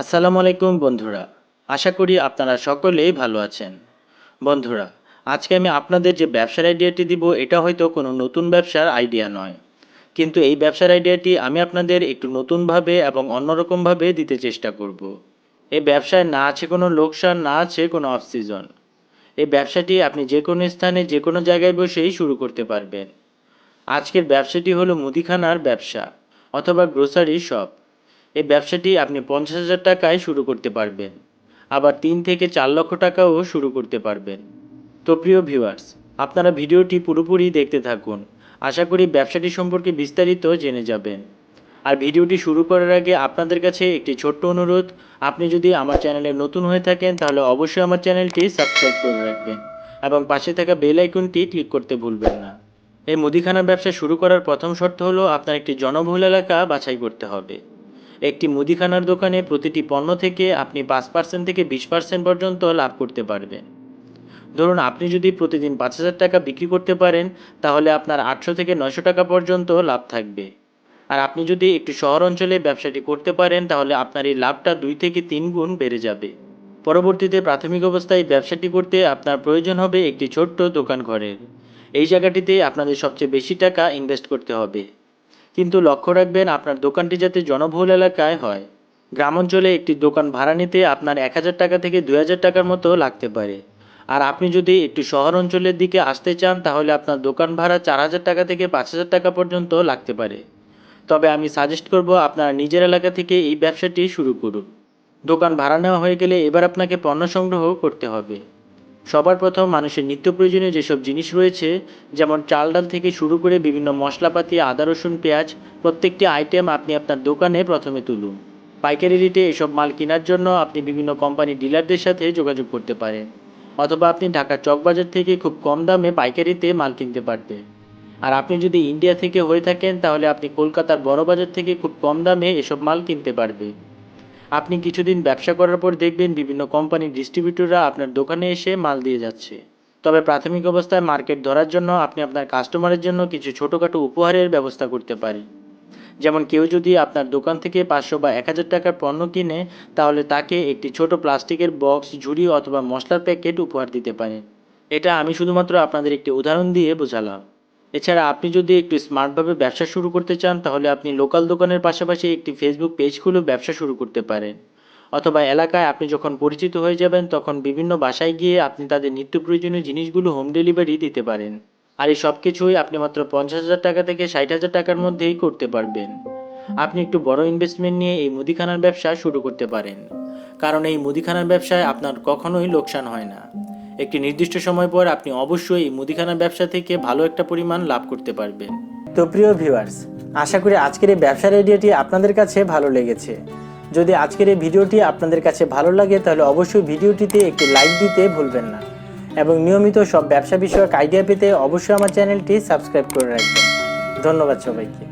আসসালামু আলাইকুম বন্ধুরা, আশা করি আপনারা সকলেই ভালো আছেন। বন্ধুরা, আজকে আমি আপনাদের যে ব্যবসার আইডিয়াটি দিব, এটা হয়তো কোনো নতুন ব্যবসার আইডিয়া নয়। কিন্তু এই ব্যবসার আইডিয়াটি আমি আপনাদের একটু নতুনভাবে এবং অন্যরকমভাবে দিতে চেষ্টা করব। এই ব্যবসায় না আছে কোনো লোকসান, না আছে কোনো অফ সিজন এই ব্যবসাটি আপনি যে কোনো স্থানে, যে কোনো জায়গায় বসেই শুরু করতে পারবেন। আজকের ব্যবসাটি হলো মুদিখানার ব্যবসা, অথবা গ্রোসারি শপ এই ব্যবসাটি আপনি পঞ্চাশ হাজার টাকায় শুরু করতে পারবেন। আবার তিন থেকে চার লক্ষ টাকাও শুরু করতে পারবেন। তো প্রিয় ভিউয়ার্স আপনারা ভিডিওটি পুরোপুরি দেখতে থাকুন। আশা করি ব্যবসাটি সম্পর্কে বিস্তারিত জেনে যাবেন। আর ভিডিওটি শুরু করার আগে আপনাদের কাছে একটি ছোট্ট অনুরোধ, আপনি যদি আমার চ্যানেলে নতুন হয়ে থাকেন, তাহলে অবশ্যই আমার চ্যানেলটি সাবস্ক্রাইব করে রাখবেন এবং পাশে থাকা বেল আইকনটি ক্লিক করতে ভুলবেন না। এই মুদিখানার ব্যবসা শুরু করার প্রথম শর্ত হলো আপনার একটি জনবহুল এলাকা বাছাই করতে হবে। একটি মুদিখানার দোকানে প্রতিটি পণ্য থেকে আপনি পাঁচ পার্সেন্ট থেকে বিশ পার্সেন্ট পর্যন্ত লাভ করতে পারবেন। ধরুন, আপনি যদি প্রতিদিন পাঁচ হাজার টাকা বিক্রি করতে পারেন, তাহলে আপনার আটশো থেকে নয়শো টাকা পর্যন্ত লাভ থাকবে। আর আপনি যদি একটি শহর অঞ্চলে ব্যবসাটি করতে পারেন, তাহলে আপনার এই লাভটা দুই থেকে তিন গুণ বেড়ে যাবে। পরবর্তীতে প্রাথমিক অবস্থায় ব্যবসাটি করতে আপনার প্রয়োজন হবে একটি ছোট্ট দোকান ঘরের এই জায়গাটিতে আপনাদের সবচেয়ে বেশি টাকা ইনভেস্ট করতে হবে। কিন্তু লক্ষ্য রাখবেন আপনার দোকানটি যাতে জনবহুল এলাকায় হয়। গ্রাম অঞ্চলে একটি দোকান ভাড়া নিতে আপনার এক হাজার টাকা থেকে দুই হাজার টাকার মতো লাগতে পারে। আর আপনি যদি একটু শহর অঞ্চলের দিকে আসতে চান, তাহলে আপনার দোকান ভাড়া চার হাজার টাকা থেকে পাঁচ হাজার টাকা পর্যন্ত লাগতে পারে। তবে আমি সাজেস্ট করব আপনারা নিজের এলাকা থেকে এই ব্যবসাটি শুরু করুন। দোকান ভাড়া নেওয়া হয়ে গেলে এবার আপনাকে পণ্য সংগ্রহ করতে হবে। সবার প্রথম মানুষের নিত্য প্রয়োজনীয় যেসব জিনিস রয়েছে, যেমন চাল ডাল থেকে শুরু করে বিভিন্ন মশলাপাতি, আদা, রসুন, পেঁয়াজ, প্রত্যেকটি আইটেম আপনি আপনার দোকানে প্রথমে তুলুন। পাইকারি রেটে এসব মাল কেনার জন্য আপনি বিভিন্ন কোম্পানি ডিলারদের সাথে যোগাযোগ করতে পারেন, অথবা আপনি ঢাকার চকবাজার থেকে খুব কম দামে পাইকারিতে মাল কিনতে পারবেন। আর আপনি যদি ইন্ডিয়া থেকে হয়ে থাকেন, তাহলে আপনি কলকাতার বড় বাজার থেকে খুব কম দামে এসব মাল কিনতে পারবেন। আপনি কিছুদিন ব্যবসা করার পর দেখবেন বিভিন্ন কোম্পানির ডিস্ট্রিবিউটররা আপনার দোকানে এসে মাল দিয়ে যাচ্ছে। তবে প্রাথমিক অবস্থায় মার্কেট ধরার জন্য আপনি আপনার কাস্টমারের জন্য কিছু ছোটোখাটো উপহারের ব্যবস্থা করতে পারেন। যেমন কেউ যদি আপনার দোকান থেকে পাঁচশো বা এক হাজার টাকার পণ্য কিনে, তাহলে তাকে একটি ছোট প্লাস্টিকের বক্স, ঝুড়ি অথবা মশলার প্যাকেট উপহার দিতে পারেন। এটা আমি শুধুমাত্র আপনাদের একটি উদাহরণ দিয়ে বোঝালাম। এছাড়া আপনি যদি একটু স্মার্টভাবে ব্যবসা শুরু করতে চান, তাহলে আপনি লোকাল দোকানের পাশাপাশি একটি ফেসবুক পেজ খুলে ব্যবসা শুরু করতে পারেন। অথবা এলাকায় আপনি যখন পরিচিত হয়ে যাবেন, তখন বিভিন্ন বাসায় গিয়ে আপনি তাদের নিত্য প্রয়োজনীয় জিনিসগুলো হোম ডেলিভারি দিতে পারেন। আর এই সব কিছুই আপনি মাত্র পঞ্চাশ হাজার টাকা থেকে ষাট হাজার টাকার মধ্যেই করতে পারবেন। আপনি একটু বড় ইনভেস্টমেন্ট নিয়ে এই মুদিখানার ব্যবসা শুরু করতে পারেন। কারণ এই মুদিখানার ব্যবসায় আপনার কখনোই লোকসান হয় না। একটি নির্দিষ্ট সময় পর আপনি অবশ্যই এই মুদিখানার ব্যবসা থেকে ভালো একটা পরিমাণ লাভ করতে পারবেন। তো প্রিয় ভিউয়ার্স, আশা করি আজকের এই ব্যবসার আইডিয়াটি আপনাদের কাছে ভালো লেগেছে। যদি আজকের এই ভিডিওটি আপনাদের কাছে ভালো লাগে, তাহলে অবশ্যই ভিডিওটিতে একটি লাইক দিতে ভুলবেন না। এবং নিয়মিত সব ব্যবসা বিষয়ক আইডিয়া পেতে অবশ্যই আমার চ্যানেলটি সাবস্ক্রাইব করে রাখবেন। ধন্যবাদ সবাইকে।